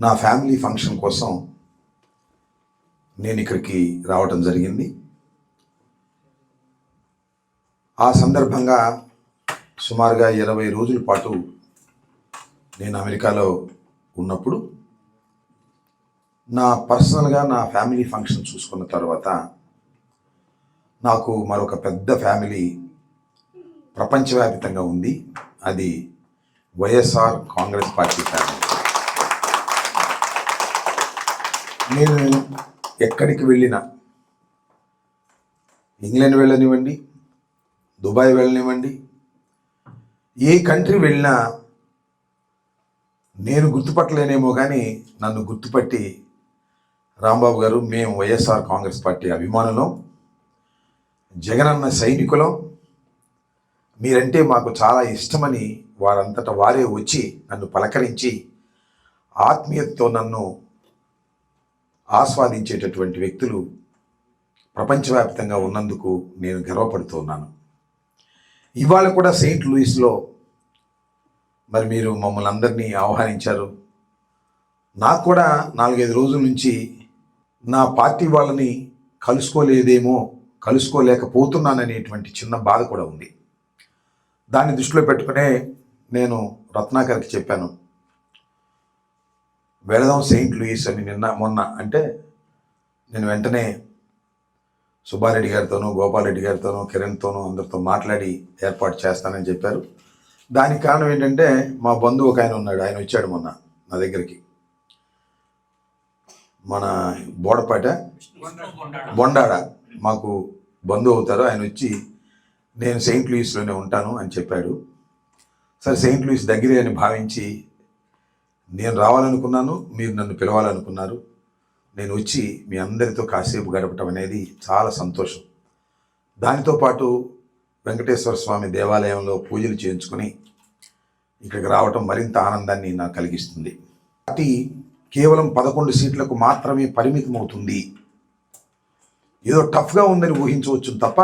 నా family function కోసం నేను ఇక్కడికి రావటం జరిగింది. ఆ సందర్భంగా సుమారుగా ఇరవై రోజుల పాటు నేను అమెరికాలో ఉన్నప్పుడు నా పర్సనల్గా నా ఫ్యామిలీ ఫంక్షన్ చూసుకున్న తర్వాత నాకు మరొక పెద్ద ఫ్యామిలీ ప్రపంచవ్యాప్తంగా ఉంది. అది వైఎస్ఆర్ కాంగ్రెస్ పార్టీ ఫ్యామిలీ. నేను ఎక్కడికి వెళ్ళినా ఇంగ్లాండ్ వెళ్ళనివ్వండి దుబాయ్ వెళ్ళనివ్వండి ఏ కంట్రీ వెళ్ళినా నేను గుర్తుపట్టలేనేమో కానీ నన్ను గుర్తుపట్టి రాంబాబు గారు మేము వైఎస్ఆర్ కాంగ్రెస్ పార్టీ అభిమానులం జగనన్న సైనికులం. మీరంటే మాకు చాలా ఇష్టమని వారంతట వారే వచ్చి నన్ను పలకరించి ఆత్మీయతతో నన్ను ఆస్వాదించేటటువంటి వ్యక్తులు ప్రపంచవ్యాప్తంగా ఉన్నందుకు నేను గర్వపడుతున్నాను. ఇవాళ కూడా సెయింట్ లూయిస్లో మరి మీరు మమ్మల్ని అందరినీ ఆహ్వానించారు. నాకు కూడా నాలుగైదు రోజుల నుంచి నా పార్టీ వాళ్ళని కలుసుకోలేదేమో కలుసుకోలేకపోతున్నాననేటువంటి చిన్న బాధ కూడా ఉంది. దాన్ని దృష్టిలో పెట్టుకునే నేను రత్నాకర్కి చెప్పాను. వెళదాం సెయింట్ లూయిస్ అని నిన్న మొన్న అంటే నేను వెంటనే సుబ్బారెడ్డి గారితోనూ గోపాలరెడ్డి గారితోనూ కిరణ్తోనూ అందరితో మాట్లాడి ఏర్పాటు చేస్తానని చెప్పారు. దానికి కారణం ఏంటంటే మా బంధువు ఒక ఆయన ఉన్నాడు ఆయన వచ్చాడు మొన్న నా దగ్గరికి. మన బోడపాట బొండాడ మాకు బంధువు అవుతారు ఆయన వచ్చి నేను సెయింట్ లూయిస్లోనే ఉంటాను అని చెప్పాడు. సరే సెయింట్ లూయిస్ దగ్గరే అని భావించి నేను రావాలనుకున్నాను మీరు నన్ను పిలవాలనుకున్నారు. నేను వచ్చి మీ అందరితో కాసేపు గడపటం అనేది చాలా సంతోషం. దానితో పాటు వెంకటేశ్వర స్వామి దేవాలయంలో పూజలు చేయించుకొని ఇక్కడికి రావటం మరింత ఆనందాన్ని నాకు కలిగిస్తుంది. పార్టీ కేవలం పదకొండు సీట్లకు మాత్రమే పరిమితం అవుతుంది. ఏదో టఫ్గా ఉందని ఊహించవచ్చు తప్ప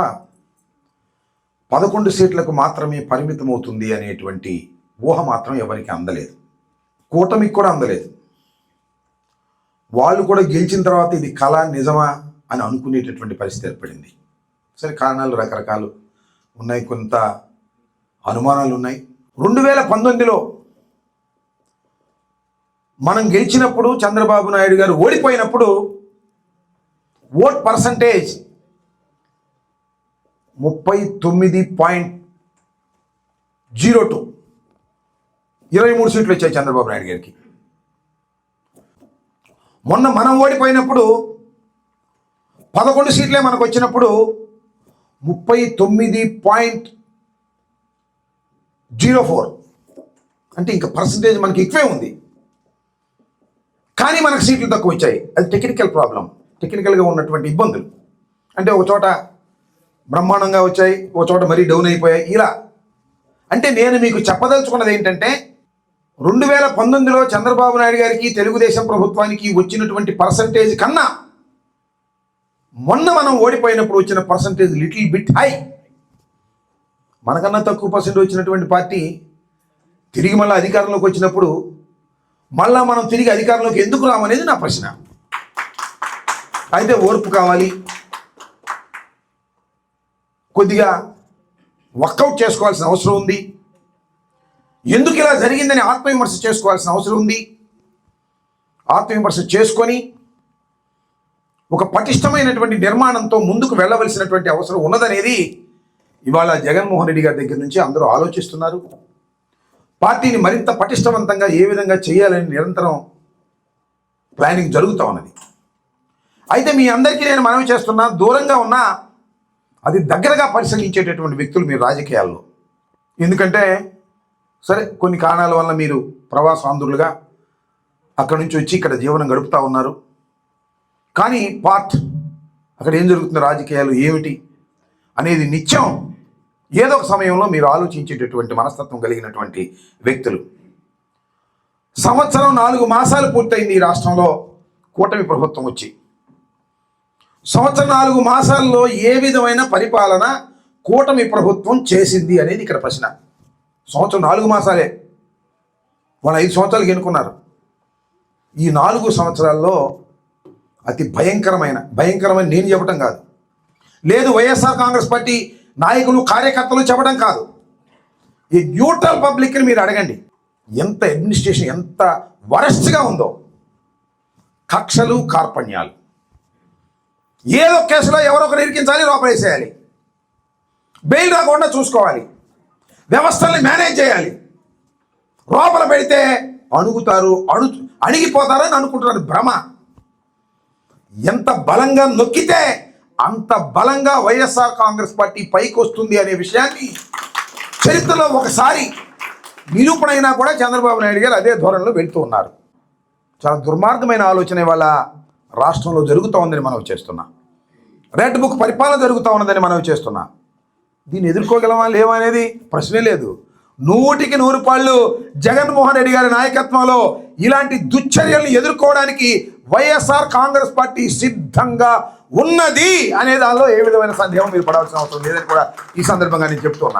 పదకొండు సీట్లకు మాత్రమే పరిమితం అవుతుంది అనేటువంటి ఊహ మాత్రం ఎవరికి అందలేదు. కూటమికి కూడా అందలేదు. వాళ్ళు కూడా గెలిచిన తర్వాత ఇది కళ నిజమా అని అనుకునేటటువంటి పరిస్థితి ఏర్పడింది. సరే కారణాలు రకరకాలు ఉన్నాయి. కొంత అనుమానాలు ఉన్నాయి. రెండు వేల పంతొమ్మిదిలో మనం గెలిచినప్పుడు చంద్రబాబు నాయుడు గారు ఓడిపోయినప్పుడు ఓట్ పర్సంటేజ్ ముప్పై తొమ్మిది పాయింట్ జీరో టూ ఇరవై మూడు సీట్లు వచ్చాయి చంద్రబాబు నాయుడు గారికి. మొన్న మనం ఓడిపోయినప్పుడు పదకొండు సీట్లే మనకు వచ్చినప్పుడు ముప్పై తొమ్మిది పాయింట్ జీరో ఫోర్. అంటే ఇంకా పర్సంటేజ్ మనకి ఎక్కువే ఉంది. కానీ మనకు సీట్లు తక్కువ వచ్చాయి. అది టెక్నికల్ ప్రాబ్లం. టెక్నికల్గా ఉన్నటువంటి ఇబ్బందులు. అంటే ఒక చోట బ్రహ్మాండంగా వచ్చాయి ఒక చోట మరీ డౌన్ అయిపోయాయి. ఇలా. అంటే నేను మీకు చెప్పదలుచుకున్నది ఏంటంటే రెండు వేల పంతొమ్మిదిలో చంద్రబాబు నాయుడు గారికి తెలుగుదేశం ప్రభుత్వానికి వచ్చినటువంటి పర్సంటేజ్ కన్నా మొన్న మనం ఓడిపోయినప్పుడు వచ్చిన పర్సంటేజ్ లిటిల్ బిట్ హై. మనకన్నా తక్కువ పర్సెంట్ వచ్చినటువంటి పార్టీ తిరిగి మళ్ళీ అధికారంలోకి వచ్చినప్పుడు మళ్ళా మనం తిరిగి అధికారంలోకి ఎందుకు రామనేది నా ప్రశ్న. అయితే ఓర్పు కావాలి. కొద్దిగా వర్కౌట్ చేసుకోవాల్సిన అవసరం ఉంది. ఎందుకు ఇలా జరిగిందని ఆత్మవిమర్శ చేసుకోవాల్సిన అవసరం ఉంది? ఆత్మవిమర్శ చేసుకొని ఒక పటిష్టమైనటువంటి నిర్మాణంతో ముందుకు వెళ్ళవలసినటువంటి అవసరం ఉన్నదనేది ఇవాళ జగన్మోహన్ రెడ్డి గారి దగ్గర నుంచి అందరూ ఆలోచిస్తున్నారు. పార్టీని మరింత పటిష్టవంతంగా ఏ విధంగా చేయాలని నిరంతరం ప్లానింగ్ జరుగుతూ ఉన్నది. అయితే మీ అందరికీ నేను మనవి చేస్తున్నా దూరంగా ఉన్నా అది దగ్గరగా పరిశీలించేటటువంటి వ్యక్తులు మీరు రాజకీయాల్లో. ఎందుకంటే సరే కొన్ని కారణాల వల్ల మీరు ప్రవాసాంధ్రులుగా అక్కడి నుంచి వచ్చి ఇక్కడ జీవనం గడుపుతూ ఉన్నారు. కానీ పార్ట్ అక్కడ ఏం జరుగుతుంది రాజకీయాలు ఏమిటి అనేది నిత్యం ఏదో ఒక సమయంలో మీరు ఆలోచించేటటువంటి మనస్తత్వం కలిగినటువంటి వ్యక్తులు. సంవత్సరం నాలుగు మాసాలు పూర్తయింది ఈ రాష్ట్రంలో కూటమి ప్రభుత్వం వచ్చి. సంవత్సరం నాలుగు మాసాల్లో ఏ విధమైన పరిపాలన కూటమి ప్రభుత్వం చేసింది అనేది ఇక్కడ ప్రశ్న. సంవత్సరం నాలుగు మాసాలే. వాళ్ళు ఐదు సంవత్సరాలు ఎన్నుకున్నారు. ఈ నాలుగు సంవత్సరాల్లో అతి భయంకరమైన భయంకరమైన నేను చెప్పడం కాదు. లేదు వైఎస్ఆర్ కాంగ్రెస్ పార్టీ నాయకులు కార్యకర్తలు చెప్పడం కాదు. ఈ న్యూట్రల్ పబ్లిక్ని మీరు అడగండి. ఎంత అడ్మినిస్ట్రేషన్ ఎంత వరస్ట్గా ఉందో. కక్షలు కార్పణ్యాలు. ఏదో కేసులో ఎవరో ఒకరు ఇరికించాలి లోపలేసేయాలి. బెయిల్ రాకుండా చూసుకోవాలి. వ్యవస్థల్ని మేనేజ్ చేయాలి. లోపల పెడితే అణుగుతారు అణు అణిగిపోతారని అనుకుంటున్నారు భ్రమ. ఎంత బలంగా నొక్కితే అంత బలంగా వైఎస్ఆర్ కాంగ్రెస్ పార్టీ పైకి వస్తుంది అనే విషయాన్ని చరిత్రలో ఒకసారి నిరూపణైనా అయినా కూడా చంద్రబాబు నాయుడు గారు అదే ధోరణిలో వెళుతూ ఉన్నారు. చాలా దుర్మార్గమైన ఆలోచన వల్ల రాష్ట్రంలో జరుగుతూ ఉందని మనం చేస్తున్నాం. రెడ్ బుక్ పరిపాలన జరుగుతూ ఉన్నదని మనం చేస్తున్నాం. దీన్ని ఎదుర్కోగలమా లేవా అనేది ప్రశ్నే లేదు. నూటికి నూరు పాళ్ళు జగన్మోహన్ రెడ్డి గారి నాయకత్వంలో ఇలాంటి దుశ్చర్యలను ఎదుర్కోవడానికి వైఎస్ఆర్ కాంగ్రెస్ పార్టీ సిద్ధంగా ఉన్నది అనే దానిలో ఏ విధమైన సందేహం మీరు పడాల్సిన అవసరం లేదని కూడా ఈ సందర్భంగా నేను చెప్తున్నా